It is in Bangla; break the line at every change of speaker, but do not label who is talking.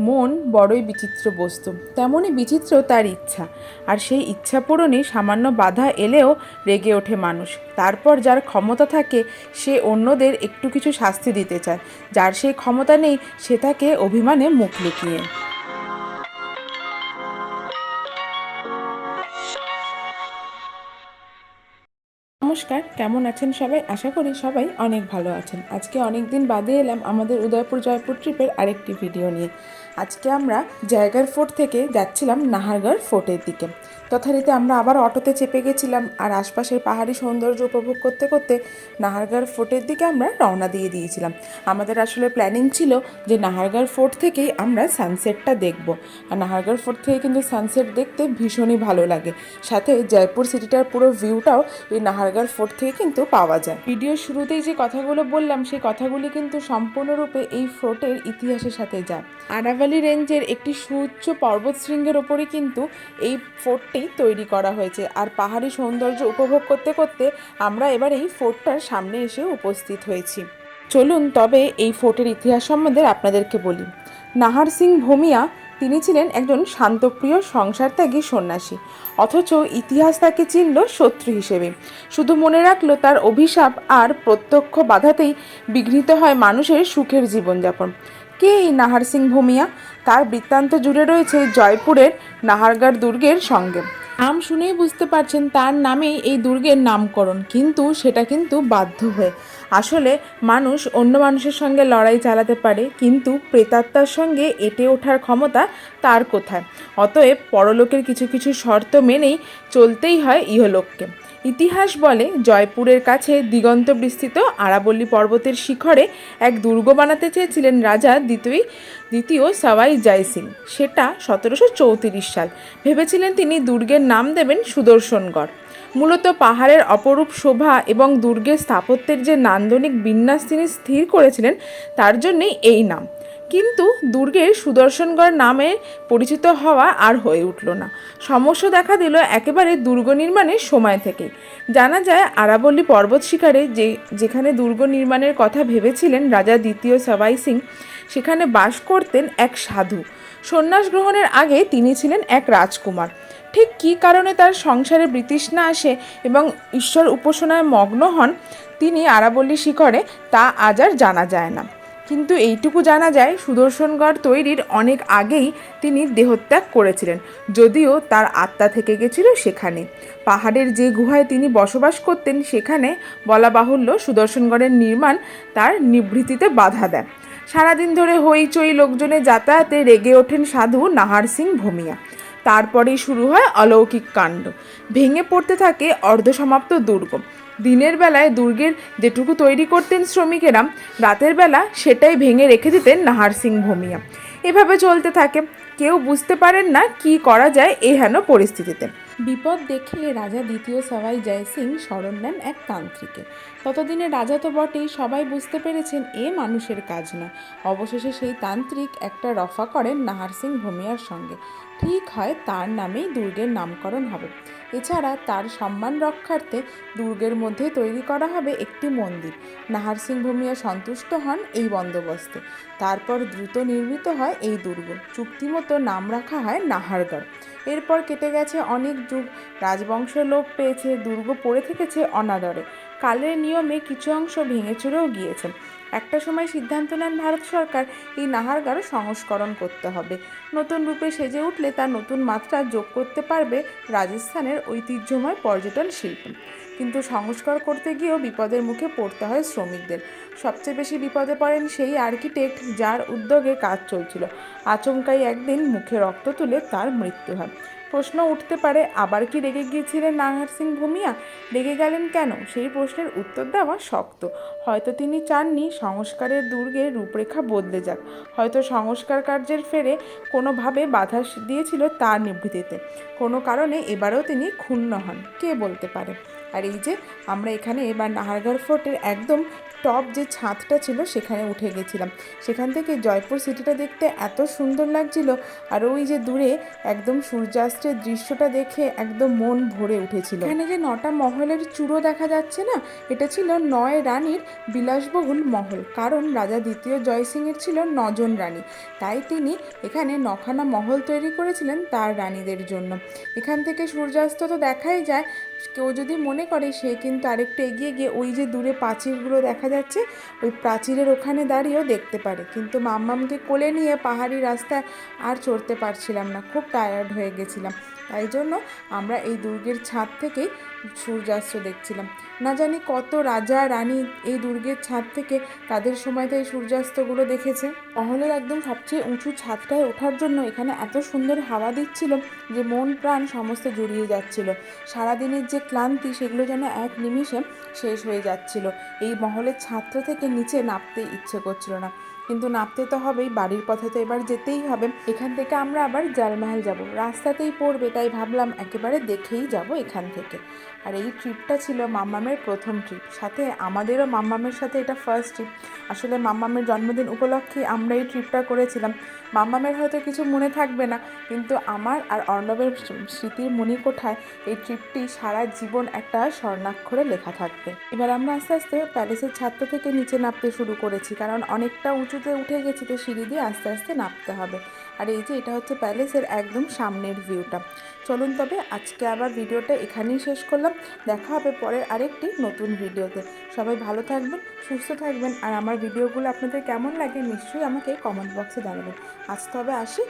মন বড়ই বিচিত্র বস্তু। তেমনই বিচিত্র তার ইচ্ছা। আর সেই ইচ্ছা পূরণে সামান্য বাধা এলেও রেগে ওঠে মানুষ। তারপর যার ক্ষমতা থাকে, সে অন্যদের একটু কিছু শাস্তি দিতে চায়। যার সেই ক্ষমতা নেই, সে তাকে অভিমানে মুখ লুকিয়ে। নমস্কার, কেমন আছেন সবাই? আশা করি সবাই অনেক ভালো আছেন। আজকে অনেক দিন বাদে এলাম আমাদের উদয়পুর জয়পুর ট্রিপের আরেকটি ভিডিও নিয়ে। আজকে আমরা জায়গার ফোর্ট থেকে যাচ্ছিলাম নাহারগড় ফোর্টের দিকে। তথারীতি আমরা আবার অটোতে চেপে গেছিলাম আর আশপাশের পাহাড়ি সৌন্দর্য উপভোগ করতে করতে নাহারগড় ফোর্টের দিকে আমরা রওনা দিয়ে দিয়েছিলাম। আমাদের আসলে প্ল্যানিং ছিল যে নাহারগড় ফোর্ট থেকেই আমরা সানসেটটা দেখব। আর নাহারগড় ফোর্ট থেকে কিন্তু সানসেট দেখতে ভীষণই ভালো লাগে। সাথে জয়পুর সিটিটার পুরো ভিউটাও এই নাহারগড় ফোর্ট থেকে কিন্তু পাওয়া যায়। ভিডিও শুরুতেই যে কথাগুলো বললাম, সেই কথাগুলি কিন্তু সম্পূর্ণরূপে এই ফোর্টের ইতিহাসের সাথে যায়। আরাভালি রেঞ্জের একটি সুউচ্চ পর্বত শৃঙ্গের ওপরই কিন্তু এই ফোর্টটি তৈরি করা হয়েছে। আর পাহাড়ি সৌন্দর্য উপভোগ করতে করতে আমরা এবার এই ফোর্টটার সামনে এসে উপস্থিত হয়েছি। চলুন তবে এই ফোর্টের ইতিহাস সম্বন্ধে আপনাদেরকে বলি। নাহার সিং ভূমিয়া, তিনি ছিলেন একজন শান্তপ্রিয় সংসারত্যাগী সন্ন্যাসী। অথচ ইতিহাস তাকে চিনল শত্রু হিসেবে। শুধু মনে রাখল তার অভিশাপ আর প্রত্যক্ষ বাধাতেই বিঘ্নিত হয় মানুষের সুখের জীবনযাপন। কে এই নাহার সিং ভূমিয়া তার বৃত্তান্ত জুড়ে রয়েছে জয়পুরের নাহারগড় দুর্গের সঙ্গে। নাম শুনেই বুঝতে পারছেন তার নামেই এই দুর্গের নামকরণ, কিন্তু সেটা কিন্তু বাধ্য হয়ে। আসলে মানুষ অন্য মানুষের সঙ্গে লড়াই চালাতে পারে, কিন্তু প্রেতাত্মার সঙ্গে এটে ওঠার ক্ষমতা তার কোথায়? অতএব পরলোকের কিছু কিছু শর্ত মেনেই চলতেই হয় ইহলোককে। ইতিহাস বলে, জয়পুরের কাছে দিগন্ত বিস্তৃত আরাবল্লী পর্বতের শিখরে এক দুর্গ বানাতে চেয়েছিলেন রাজা দ্বিতীয় দ্বিতীয় সাওয়াই জয় সিং সেটা সতেরোশো চৌত্রিশ সাল। ভেবেছিলেন তিনি দুর্গের নাম দেবেন সুদর্শনগড়। মূলত পাহাড়ের অপরূপ শোভা এবং দুর্গের স্থাপত্যের যে নান্দনিক বিন্যাস তিনি স্থির করেছিলেন, তার জন্যেই এই নাম। কিন্তু দুর্গের সুদর্শনগড় নামে পরিচিত হওয়া আর হয়ে উঠল না। সমস্যা দেখা দিল একেবারে দুর্গ নির্মাণের সময় থেকেই জানা যায়, আরাবল্লী পর্বত শিকারে যে, যেখানে দুর্গ নির্মাণের কথা ভেবেছিলেন রাজা দ্বিতীয় সবাই সিং, সেখানে বাস করতেন এক সাধু। সন্ন্যাস গ্রহণের আগে তিনি ছিলেন এক রাজকুমার। ঠিক কী কারণে তার সংসারে বৃতৃষ্ণা আসে এবং ঈশ্বর উপাসনায় মগ্ন হন তিনি আরাবল্লী শিখরে, তা আজ আর জানা যায় না। কিন্তু এইটুকু জানা যায় সুদর্শনগড় তৈরির অনেক আগেই তিনি দেহত্যাগ করেছিলেন, যদিও তার আত্মা থেকে গেছিল সেখানে। পাহাড়ের যে গুহায় তিনি বসবাস করতেন সেখানে বলা বাহুল্য সুদর্শনগড়ের নির্মাণ তার নিভৃতিতে বাধা দেয়। সারাদিন ধরে হইচই লোকজনের যাতায়াতে রেগে ওঠেন সাধু নাহার সিং ভূমিয়া। তারপরেই শুরু হয় অলৌকিক কাণ্ড। ভেঙে পড়তে থাকে অর্ধসমাপ্ত দুর্গ। দিনের বেলায় দুর্গের যেটুকু তৈরি করতেন শ্রমিকেরা, রাতের বেলা সেটাই ভেঙে রেখে দিতেন নাহার সিং ভূমিয়া। এভাবে চলতে থাকে। কেউ বুঝতে পারেন না কি করা যায় এ হেন পরিস্থিতিতে। বিপদ দেখে রাজা দ্বিতীয় সবাই জয় সিং শরণ নেন এক তান্ত্রিকে। ততদিনে রাজা তো বটেই, সবাই বুঝতে পেরেছেন এ মানুষের কাজ না অবশেষে সেই তান্ত্রিক একটা রফা করেন নাহার সিং ভূমিয়ার সঙ্গে। ঠিক হয় তার নামেই দুর্গের নামকরণ হবে। এছাড়া তার সম্মান রক্ষার্থে দুর্গের মধ্যে তৈরি করা হবে একটি মন্দির। নাহার সিং ভূমিয়া সন্তুষ্ট হন এই বন্দোবস্তে। তারপর দ্রুত নির্মিত হয় এই দুর্গ। চুক্তিমতো নাম রাখা হয় নাহারগড়। এরপর কেটে গেছে অনেক যুগ। রাজবংশ লোপ পেয়েছে, দুর্গ পড়ে থেকেছে অনাদরে। কালের নিয়মে কিছু অংশ ভেঙে চুরেও গিয়েছে একটা সময় সিদ্ধান্ত নেন ভারত সরকার এই নাহারগারও সংস্করণ করতে হবে। নতুন রূপে সেজে উঠলে তার নতুন মাত্রা যোগ করতে পারবে রাজস্থানের ঐতিহ্যময় পর্যটন শিল্প। কিন্তু সংস্কার করতে গিয়েও বিপদের মুখে পড়তে হয় শ্রমিকদের। সবচেয়ে বেশি বিপদে পড়েন সেই আর্কিটেক্ট যার উদ্যোগে কাজ চলছিল। আচমকাই একদিন মুখে রক্ত তুলে তার মৃত্যু হয়। প্রশ্ন উঠতে পারে, আবার কি রেগে গিয়েছিলেন নাহার সিং ভূমিয়া? রেগে গেলেন কেন? সেই প্রশ্নের উত্তর দেওয়া শক্ত। হয়তো তিনি চাননি সংস্কারের দুর্গের রূপরেখা বদলে যাক। হয়তো সংস্কার কার্যের ফেরে কোনোভাবে বাধা দিয়েছিল তার নিভৃতিতে। কোনো কারণে এবারেও তিনি ক্ষুণ্ণ হন। কে বলতে পারে? আর এই যে আমরা এখানে এবার নাহারগড় ফোর্টের একদম টপ যে ছাদটা ছিল, সেখানে উঠে গেছিলাম। সেখান থেকে জয়পুর সিটিটা দেখতে এত সুন্দর লাগছিল আর ওই যে দূরে একদম সূর্যাস্তের দৃশ্যটা দেখে একদম মন ভরে উঠেছিল। এখানে যে নটা মহলের চূড়ো দেখা যাচ্ছে না, এটা ছিল নয় রানীর বিলাসবহুল মহল, কারণ রাজা দ্বিতীয় জয়সিংয়ের ছিল নজন রানী। তাই তিনি এখানে নখানা মহল তৈরি করেছিলেন তার রানীদের জন্য। এখান থেকে সূর্যাস্ত তো দেখাই যায় কেউ যদি মনে করে সে কিন্তু আরেকটু এগিয়ে গিয়ে ওই যে দূরে প্রাচীরগুলো দেখা যাচ্ছে, ওই প্রাচীরের ওখানে দাঁড়িয়েও দেখতে পারে। কিন্তু মাম্মামকে কোলে নিয়ে পাহাড়ি রাস্তায় আর চড়তে পারছিলাম না, খুব টায়ার্ড হয়ে গেছিলাম। তাই জন্য আমরা এই দুর্গের ছাদ থেকেই সূর্যাস্ত দেখছিলাম। না জানি কত রাজা, রানী এই দুর্গের ছাদ থেকে তাদের সময়তে এই সূর্যাস্তগুলো দেখেছে। মহলের একদম সবচেয়ে উঁচু ছাদটায় ওঠার জন্য এখানে এত সুন্দর হাওয়া দিচ্ছিল যে মন প্রাণ সমস্ত জুড়িয়ে যাচ্ছিল। সারাদিনের যে ক্লান্তি সেগুলো যেন এক নিমিষে শেষ হয়ে যাচ্ছিল। এই মহলের ছাত্র থেকে নিচে নামতে ইচ্ছে করছিল না। কিন্তু নামতে তো হবেই, বাড়ির পথে তো এবার যেতেই হবে। এখান থেকে আমরা আবার জালমহল যাব। রাস্তাতেই পড়বে, তাই ভাবলাম একেবারে দেখেই যাব এখান থেকে। আর এই ট্রিপটা ছিল মাম্মামের প্রথম ট্রিপ। সাথে আমাদেরও মাম্মামের সাথে এটা ফার্স্ট ট্রিপ আসলে মাম্মামের জন্মদিন উপলক্ষে আমরা এই ট্রিপটা করেছিলাম। মাম্মামের হয়তো কিছু মনে থাকবে না, কিন্তু আমার আর অর্ণবের স্মৃতির মণিকোঠায় এই ট্রিপটি সারা জীবন একটা স্বর্ণাক্ষরে লেখা থাকবে। এবার আমরা আস্তে আস্তে প্যালেসের ছাত্র থেকে নিচে নামতে শুরু করেছি, কারণ অনেকটা উঁচুতে উঠে গেছি তো সিঁড়ি দিয়ে আস্তে আস্তে নামতে হবে। আর এই যে এটা হচ্ছে প্যালেসের একদম সামনের ভিউটা। চলুন তবে আজকে আবার ভিডিওটা এখানেই শেষ করলাম। দেখা হবে পরের আরেকটি নতুন ভিডিওতে। সবাই ভালো থাকবেন, সুস্থ থাকবেন। আর আমার ভিডিওগুলো আপনাদের কেমন লাগে নিশ্চয়ই আমাকে কমেন্ট বক্সে জানাবেন। আজ তবে আসি।